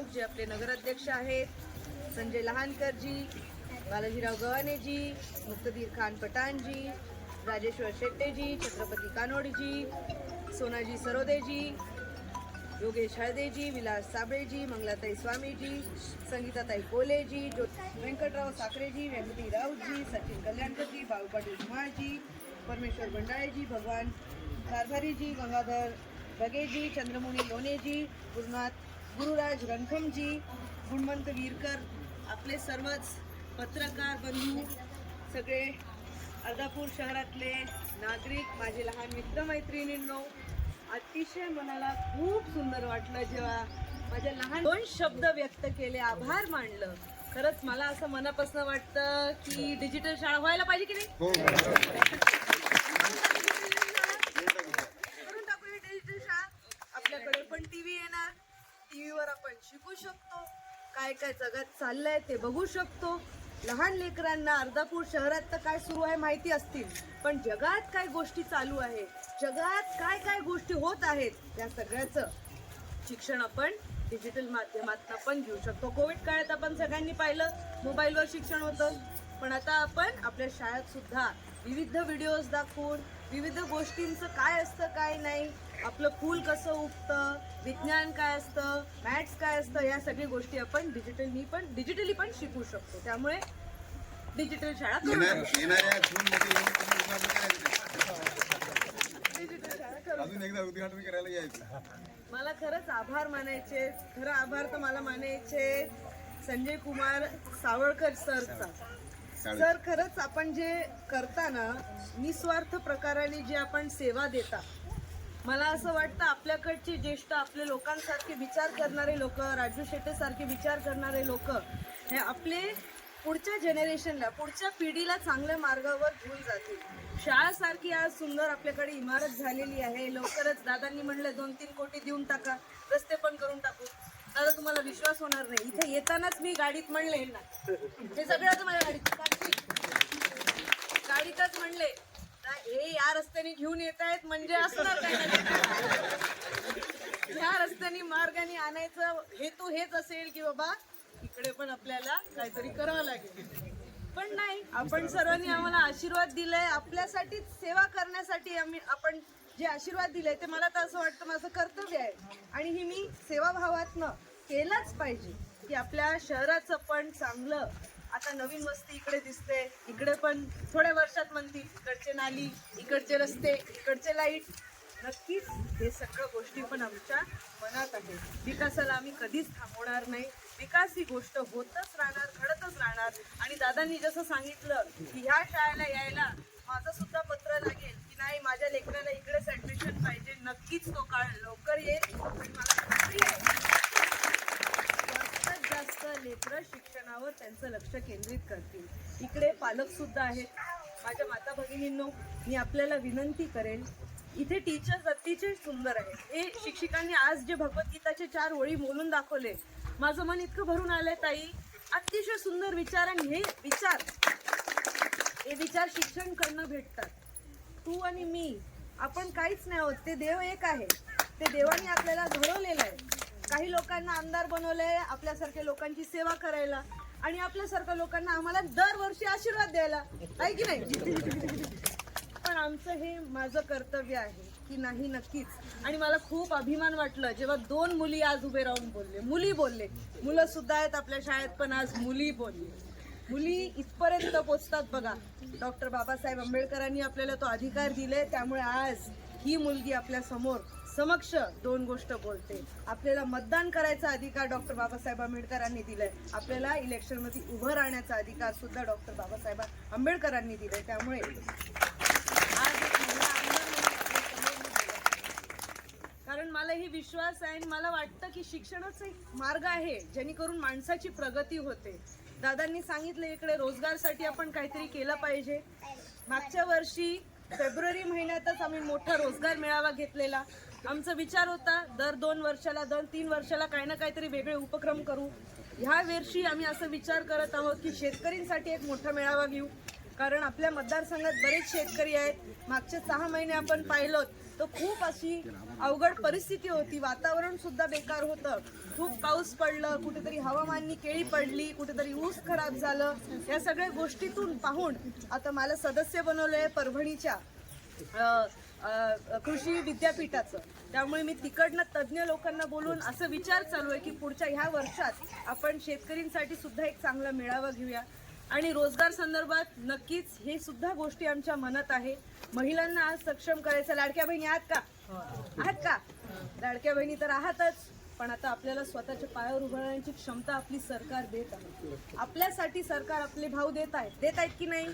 प्रमुख जे आपले नगराध्यक्ष आहेत संजय लहानकरजी बालाजीराव गवानेजी मुक्तदीर खान पठाणजी राजेश्वर शेट्टेजी छत्रपती कानोडजी सोनाजी सरोदेजी योगेश हळदेजी विलास साबळेजी मंगलाताई स्वामीजी संगीताताई कोलेजी ज्यो व्यंकटराव साखरेजी व्यंकटी राऊतजी सचिन कल्याणकरजी भाऊ पाटील धुमाळजी परमेश्वर भंडाळेजी भगवान कारभारीजी गंगाधर बगेजी चंद्रमुनी लोणेजी गुरुनाथ गुरुराज रणखमजी गुणवंत वीरकर आपले सर्वच पत्रकार बंधू सगळे अर्धापूर शहरातले नागरिक माझे लहान मित्रमैत्रिणींनो अतिशय मनाला खूप सुंदर वाटलं जेव्हा माझ्या लहान दोन शब्द व्यक्त केले आभार मानलं. खरंच मला असं मनापासून वाटतं की डिजिटल शाळा व्हायला पाहिजे की नाही? हो करून टाकू ही डिजिटल शाळा आपल्याकडे पण टीव्ही येणार टीव्हीवर आपण शिकू शकतो. काय काय जगात चाललंय ते बघू शकतो. लहान लेकरांना अर्धापूर शहरात तर काय सुरू आहे माहिती असतील. पण जगात काय गोष्टी चालू आहे जगात काय काय गोष्टी होत आहेत या सगळ्याचं शिक्षण आपण डिजिटल माध्यमातून पण घेऊ शकतो. कोविड काळात आपण सगळ्यांनी पाहिलं मोबाईलवर शिक्षण होतं. पण आता आपण आपल्या शाळेत सुद्धा विविध व्हिडिओज दाखवून विविध गोष्टींचं काय असतं काय नाही आपलं फूल कसं उगतं विज्ञान काय असतं मॅथ्स काय असतं या सगळ्या गोष्टी आपण डिजिटली पण डिजिटली पण शिकू शकतो. त्यामुळे डिजिटल शाळा. डिजिटल शाळा अजून एकदा उद्घाटन करायला यायचं. मला खरंच आभार मानायचे. खरं आभार तर मला मानायचे. संजय कुमार सावळकर सरचा. सर खरंच आपण जे करता ना निस्वार्थ प्रकाराने जे आपण सेवा देता मला असं वाटतं आपल्याकडची ज्येष्ठ आपले लोकांसारखे विचार करणारे लोक राजू शेट्टेसारखे विचार करणारे लोक हे आपले पुढच्या जनरेशनला पुढच्या पिढीला चांगल्या मार्गावर घेऊन जातील. शाळासारखी आज सुंदर आपल्याकडे इमारत झालेली आहे. लवकरच दादांनी म्हणलं दोन तीन कोटी देऊन टाका. रस्ते पण करून टाकू. दादा तुम्हाला विश्वास होणार नाही. इथे येतानाच मी गाडीत म्हणले ना. हे सगळं आता माझ्या गाडीत. गाडीतच म्हणले. हे या रस्त्याने घेऊन येत आहेत म्हणजे असणार या ह्या रस्त्याने मार्गाने आणायचं हेतू हेच असेल की बाबा इकडे पण आपल्याला काहीतरी करावं लागेल. पण नाही आपण सर्वांनी आम्हाला आशीर्वाद दिलाय. आपल्यासाठीच सेवा करण्यासाठी आम्ही आपण जे आशीर्वाद दिले ते मला तर असं वाटतं माझं कर्तव्य आहे. आणि ही मी सेवाभावातनं केलंच पाहिजे की आपल्या शहराचं पण चांगलं आता नवीन वस्ती इकडे दिसते. इकडे पण थोड्या वर्षात म्हणतील इकडचे नाली इकडचे रस्ते इकडचे लाइट. नक्कीच हे सगळं गोष्टी पण आमच्या मनात आहे विकासाला आम्ही कधीच थांबवणार नाही. विकास ही गोष्ट होतच राहणार घडतच राहणार. आणि दादांनी जसं सांगितलं की ह्या शाळेला यायला माझं सुद्धा पत्र लागेल की नाही माझ्या लेकराला इकडेच ऍडमिशन पाहिजे. नक्कीच तो काळ लवकर येईल. आणि मला खात्री आहे. जास्त लेकरं शिक्षणावर त्यांचं लक्ष केंद्रित करतील. इकडे पालक सुद्धा आहेत. माझ्या माता भगिनींनो मी आपल्याला विनंती करेन इथे टीचर्स अतिशय सुंदर आहेत. हे शिक्षिकांनी आज जे भगवद्गीताचे चार ओळी बोलून दाखवले माझं मन इतकं भरून आलंय ताई. अतिशय सुंदर विचार आणि हे विचार. हे विचार शिक्षण करणं भेटतात. तू आणि मी आपण काहीच नाही आहोत. ते देव एक आहे. ते देवाने आपल्याला घडवलेलं आहे. लोकांना आमदार बनवलंय आपल्यासारख्या लोकांची सेवा करायला आणि आपल्यासारख्या लोकांना आम्हाला दरवर्षी आशीर्वाद द्यायला. आहे की नाही? पण आमचं हे माझं कर्तव्य आहे की नाही नक्कीच. आणि मला खूप अभिमान वाटलं जेव्हा दोन मुली आज उभे राहून बोलले. मुली बोलले. मुलं सुद्धा आहेत आपल्या शाळेत पण आज मुली बोलले. मुली इथपर्यंत पोचतात बघा. डॉक्टर बाबासाहेब आंबेडकरांनी आपल्याला तो अधिकार दिले त्यामुळे आज ही मुलगी आपल्यासमोर समक्ष दोन गोष्ट बोलते. आपल्याला मतदान करायचा अधिकार डॉक्टर बाबासाहेब आंबेडकरांनी दिलाय. आपल्याला इलेक्शनमध्ये उभं राहण्याचा अधिकार सुद्धा डॉक्टर बाबासाहेब आंबेडकरांनी दिलाय. त्यामुळे कारण मला ही विश्वास आहे आणि मला वाटतं की शिक्षणाचा एक मार्ग आहे जेणेकरून माणसाची प्रगती होते. दादांनी सांगितलं इकडे रोजगारसाठी आपण काहीतरी केलं पाहिजे. मागच्या वर्षी फेब्रुवारी महिन्यातच आम्ही मोठा रोजगार मेळावा घेतलेला. आमचा विचार होता दर दोन वर्षाला दर तीन वर्षाला काही ना काहीतरी वेगळे उपक्रम करू. ह्या वर्षी आम्ही असं विचार करत आहोत की शेतकऱ्यांसाठी एक मोठा मेळावा घेऊ. कारण आपल्या मतदारसंघात बरेच शेतकरी आहेत. मागचे सहा महिने आपण पाहिलो तर खूप अशी अवघड परिस्थिती होती. वातावरण सुद्धा बेकार होतं. खूप पाऊस पडलं कुठेतरी हवामाननी केळी पडली कुठेतरी ऊस खराब झालं. या सगळ्या गोष्टीतून पाहून आता मला सदस्य बनवलं आहे परभणीच्या कृषी विद्यापीठाचं. त्यामुळे मी तिकडनं तज्ज्ञ लोकांना बोलून असं विचार चालू आहे की पुढच्या ह्या वर्षात आपण शेतकरींसाठी सुद्धा एक चांगला मेळावा घेऊया. आणि रोजगार संदर्भात नक्कीच हे सुद्धा गोष्टी आमच्या मनात आहे. महिलांना आज सक्षम करायचं. लाडक्या बहिणी आहात का? आहात का? लाडक्या बहिणी तर आहातच. पण आता आपल्याला स्वतःच्या पायावर उभारण्याची क्षमता आपली सरकार देत आहे. आपल्यासाठी सरकार आपले भाव देत आहेत देत आहेत की नाही?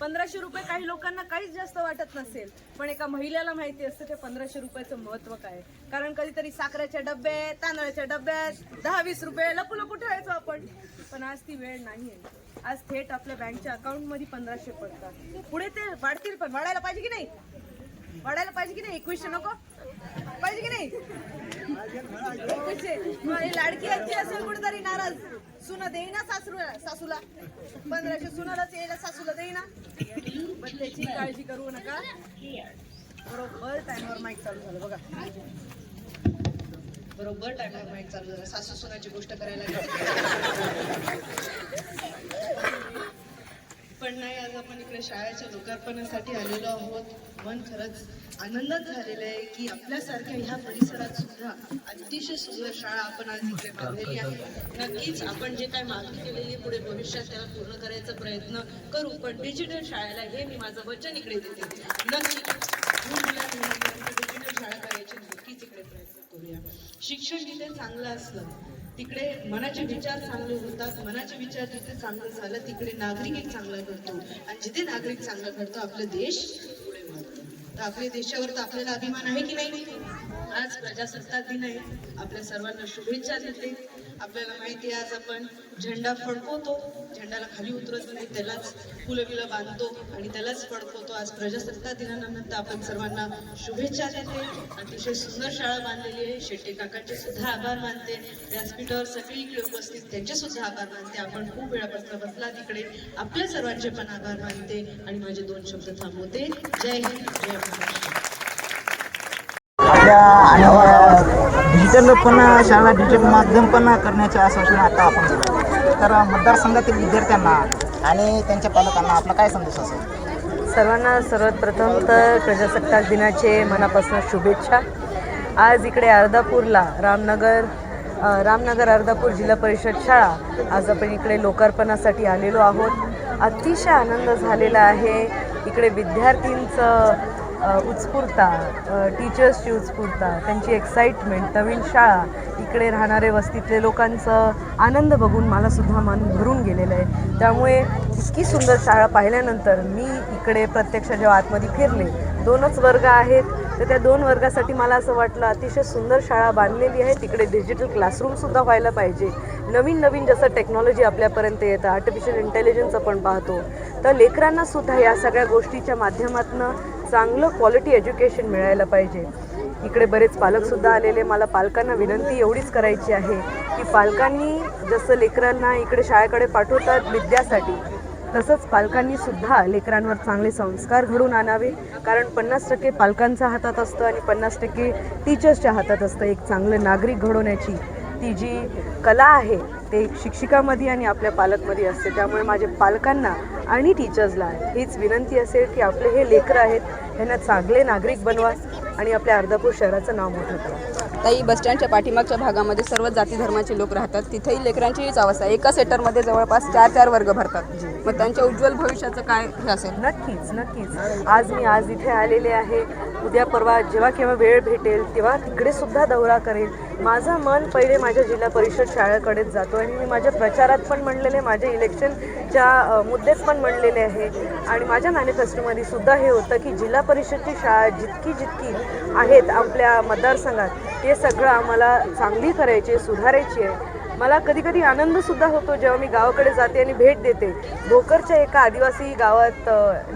पंधराशे रुपये काही लोकांना काहीच जास्त वाटत नसेल. पण एका महिलेला माहिती असतं ते पंधराशे रुपयाचं महत्त्व काय आहे. कारण कधीतरी साखरेच्या डब्यात तांदळाच्या डब्यात दहा वीस रुपये लपू लपू ठेवायचो आपण. पण आज ती वेळ नाही आहे. आज थेट आपल्या बँकच्या अकाउंटमध्ये पंधराशे पडतात. पुढे ते वाढतील पण वाढायला पाहिजे की नाही? वाढायला पाहिजे की नाही? एकवीसशे नको? पाहिजे की नाही? एकवीसशे. लाडकी आजी असेल कुठेतरी नाराज. सुना देईना सासूला सासूला. पंधराशे सुनालाच यायला सासूला देईना. बदल्याची काळजी करू नका. बरोबर टाइमवर माईक चालू झालं बघा. बरोबर टाइमवर माईक चालू झालं. सासू सुनाची गोष्ट करायला पण नाही आज आपण इकडे शाळेच्या लोकार्पणासाठी आलेलो आहोत. मन खरंच आनंदात झालेलं आहे की आपल्यासारख्या ह्या परिसरात सुद्धा अतिशय सुंदर शाळा आपण आज इकडे बांधलेली आहे. नक्कीच आपण जे काय मागणी केलेली पुढे भविष्यात त्याला पूर्ण करायचा प्रयत्न करू पण डिजिटल शाळेला हे मी माझं वचन इकडे देते. नक्की डिजिटल शाळा करायची नक्कीच इकडे प्रयत्न करूया. शिक्षण जिथे चांगलं असलं तिकडे मनाचे विचार चांगले होतात मनाचे विचार जिथे चांगलं झालं तिकडे नागरिक एक चांगला घडतो. आणि जिथे नागरिक चांगला घडतो आपला देश पुढे वाढतो. तर आपल्या देशावर तर आपल्याला अभिमान आहे की नाही? आज प्रजासत्ताक दिन आहे. आपल्या सर्वांना शुभेच्छा देते. आपल्याला माहिती आहे आज आपण झेंडा फडकवतो. झेंडाला खाली उतरत नाही त्यालाच फुलं बिलं बांधतो आणि त्यालाच फडकवतो. आज प्रजासत्ताक दिनानंतर आपण सर्वांना शुभेच्छा देते. अतिशय सुंदर शाळा बांधलेली आहे. शेट्टे काकांचे सुद्धा आभार मानते. व्यासपीठावर सगळीकडे उपस्थित त्यांचे सुद्धा आभार मानते. आपण खूप वेळापासून बसला तिकडे. आपल्या सर्वांचे पण आभार मानते. आणि माझे दोन शब्द थांबवते. जय हिंद जय महाराष्ट्र. आपल्या डिजिटल पण शाळा डिजिटल माध्यम पण करण्याचे आश्वासन आता आपण दिलं. तर मतदारसंघातील विद्यार्थ्यांना आणि त्यांच्या पालकांना आपला काय संदेश असेल? सर्वांना सर्वात प्रथम तर प्रजासत्ताक दिनाचे मनापासून शुभेच्छा. आज इकडे अर्धापूरला रामनगर रामनगर अर्धापूर जिल्हा परिषद शाळा. आज आपण इकडे लोकार्पणासाठी आलेलो आहोत. अतिशय आनंद झालेला आहे. इकडे विद्यार्थींचं उत्स्फूर्ता टीचर्सची उत्स्फूर्ता त्यांची एक्साइटमेंट नवीन शाळा इकडे राहणारे वस्तीतले लोकांचं आनंद बघून मला सुद्धा मन भरून गेलेलं आहे. त्यामुळे इतकी सुंदर शाळा पाहिल्यानंतर मी इकडे प्रत्यक्ष जेव्हा आतमध्ये फिरले दोनच वर्ग आहेत तर त्या दोन वर्गासाठी मला असं वाटलं अतिशय सुंदर शाळा बांधलेली आहे तिकडे डिजिटल क्लासरूमसुद्धा व्हायला पाहिजे. नवीन नवीन जसं टेक्नॉलॉजी आपल्यापर्यंत येतं आर्टिफिशियल इंटेलिजन्स आपण पाहतो. तर लेकरांनासुद्धा या सगळ्या गोष्टीच्या माध्यमातून चांगलं क्वालिटी एज्युकेशन मिळायला पाहिजे. इकडे बरेच पालकसुद्धा आलेले. मला पालकांना विनंती एवढीच करायची आहे की पालकांनी जसं लेकरांना इकडे शाळेकडे पाठवतात विद्यासाठी तसंच पालकांनी सुद्धा लेकरांवर चांगले संस्कार घडून आणावे. कारण पन्नास टक्के पालकांच्या हातात असतं आणि पन्नास टक्के टीचर्सच्या हातात असतं एक चांगलं नागरिक घडवण्याची. ती जी कला आहे ते शिक्षिकामध्ये आणि आपल्या पालकमध्ये असते. त्यामुळे माझे पालकांना आणि टीचर्सला हीच विनंती असेल की आपले हे लेकरं आहेत ह्यांना चांगले नागरिक बनवा आणि आपल्या अर्धापूर शहराचं नाव मोठं करा. ताई बसस्टँडच्या पाठीमागच्या भागामध्ये सर्व जाती धर्माचे लोक राहतात. तिथेही लेकरांची हीच अवस्था आहे. एका सेटरमध्ये जवळपास चार चार वर्ग भरतात. मग त्यांच्या उज्ज्वल भविष्याचं काय असेल? नक्कीच नक्कीच. आज मी आज इथे आलेले आहे. उद्या परवा जेव्हा केव्हा वेळ भेटेल तेव्हा तिकडे सुद्धा दौरा करेल माझं मन पहिले माझ्या जिल्हा परिषद शाळेकडेच जातो आणि मी माझ्या प्रचारात पण म्हणलेले माझ्या इलेक्शनच्या अ, मुद्देच पण म्हणलेले आहे. आणि माझ्या मॅनिफेस्टोमध्ये सुद्धा हे होतं की जिल्हा परिषदची शाळा जितकी जितकी आहेत आपल्या मतदारसंघात ते सगळं आम्हाला चांगली करायची आहे सुधारायची आहे. मला कधीकधी आनंदसुद्धा होतो जेव्हा मी गावाकडे जाते आणि भेट देते. भोकरच्या एका आदिवासी गावात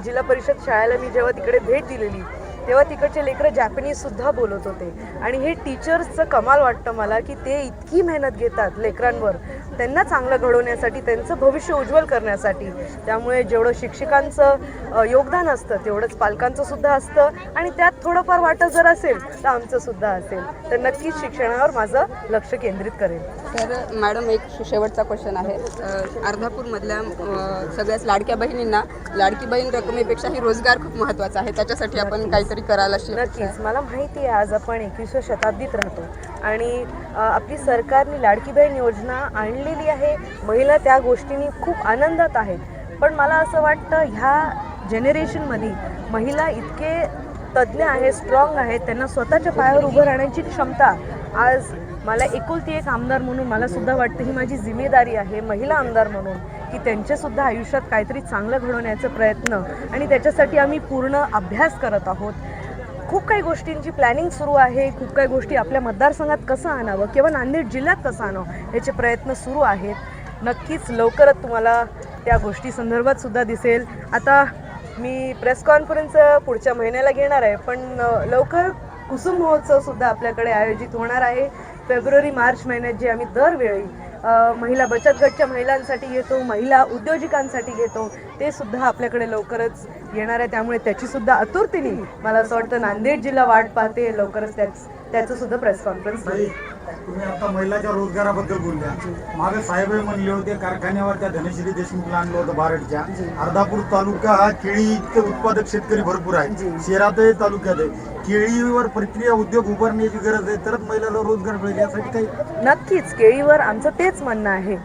जिल्हा परिषद शाळेला मी जेव्हा तिकडे भेट दिलेली तेव्हा तिकडचे लेकरं जॅपनीज सुद्धा बोलत होते. आणि हे टीचर्सचं कमाल वाटतं मला की ते इतकी मेहनत घेतात लेकरांवर. त्यांना चांगलं घडवण्यासाठी त्यांचं भविष्य उज्ज्वल करण्यासाठी. त्यामुळे जेवढं शिक्षकांचं योगदान असतं तेवढंच पालकांचं सुद्धा असतं. आणि त्यात थोडंफार वाटत जर असेल तर आमचं सुद्धा असेल. तर नक्कीच शिक्षणावर माझं लक्ष केंद्रित करेल. तर मॅडम एक शेवटचा क्वेश्चन आहे. अर्धापूरमधल्या सगळ्याच लाडक्या बहिणींना लाडकी बहीण रकमेपेक्षाही रोजगार खूप महत्त्वाचा आहे. त्याच्यासाठी आपण काहीतरी करायला नक्कीच. मला माहिती आहे आज आपण एकविसव्या शताब्दीत राहतो. आणि आपली सरकारने लाडकी बहीण योजना आणलेली आहे. महिला त्या गोष्टींनी खूप आनंदात आहेत. पण मला असं वाटतं ह्या जनरेशनमध्ये महिला इतके तज्ज्ञ आहेत स्ट्रॉंग आहेत त्यांना स्वतःच्या पायावर उभं राहण्याची क्षमता आज मला एकुलती एक आमदार म्हणून मला सुद्धा वाटतं ही माझी जिम्मेदारी आहे महिला आमदार म्हणून की त्यांच्यासुद्धा आयुष्यात काहीतरी चांगलं घडवण्याचा प्रयत्न आणि त्याच्यासाठी आम्ही पूर्ण अभ्यास करत आहोत. खूप काही गोष्टींची प्लॅनिंग सुरू आहे खूप काही गोष्टी आपल्या मतदारसंघात कसं आणावं किंवा नांदेड जिल्ह्यात कसं आणावं याचे प्रयत्न सुरू आहेत. नक्कीच लवकरच तुम्हाला त्या गोष्टी संदर्भात सुद्धा दिसेल. आता मी प्रेस कॉन्फरन्स पुढच्या महिन्याला घेणार आहे पण लवकर कुसुम महोत्सव सुद्धा आपल्याकडे आयोजित होणार आहे. फेब्रुवारी मार्च महिन्यात जे आम्ही दरवेळी महिला बचत गटच्या महिलांसाठी घेतो महिला उद्योजकांसाठी घेतो. ते सुद्धा आपल्याकडे लवकरच येणार आहे. त्यामुळे त्याची सुद्धा आतुरतेने मला असं वाटतं नांदेड जिल्हा वाट पाहते. लवकरच त्याच त्याचं सुद्धा प्रेस कॉन्फरन्स तुम्ही आता महिलाच्या रोजगाराबद्दल बोलल्या. मागे साहेब म्हणले होते कारखान्यावर त्या धनश्री देशमुखला आणलं होतं बारडच्या. अर्धापूर तालुका हा केळीचे उत्पादक शेतकरी भरपूर आहे. शहरातही तालुक्यात आहे. केळीवर प्रक्रिया उद्योग उभारण्याची गरज आहे तरच महिलाला रोजगार मिळेल यासाठी काही नक्कीच केळीवर आमचं तेच म्हणणं आहे.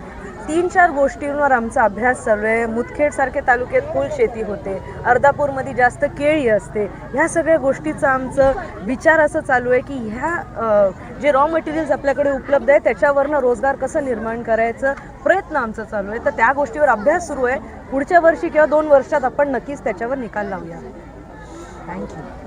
तीन चार गोष्टींवर आमचा अभ्यास चालू आहे. मुदखेड सारख्या तालुक्यात फुल शेती होते. अर्धापूरमध्ये जास्त केळी असते. ह्या सगळ्या गोष्टीचं आमचं विचार असं चालू आहे की ह्या जे रॉ मटेरियल्स आपल्याकडे उपलब्ध आहे त्याच्यावरनं रोजगार कसं निर्माण करायचं प्रयत्न आमचा चालू आहे. तर त्या गोष्टीवर अभ्यास सुरू आहे. पुढच्या वर्षी किंवा दोन वर्षात आपण नक्कीच त्याच्यावर निकाल लावूया. थँक्यू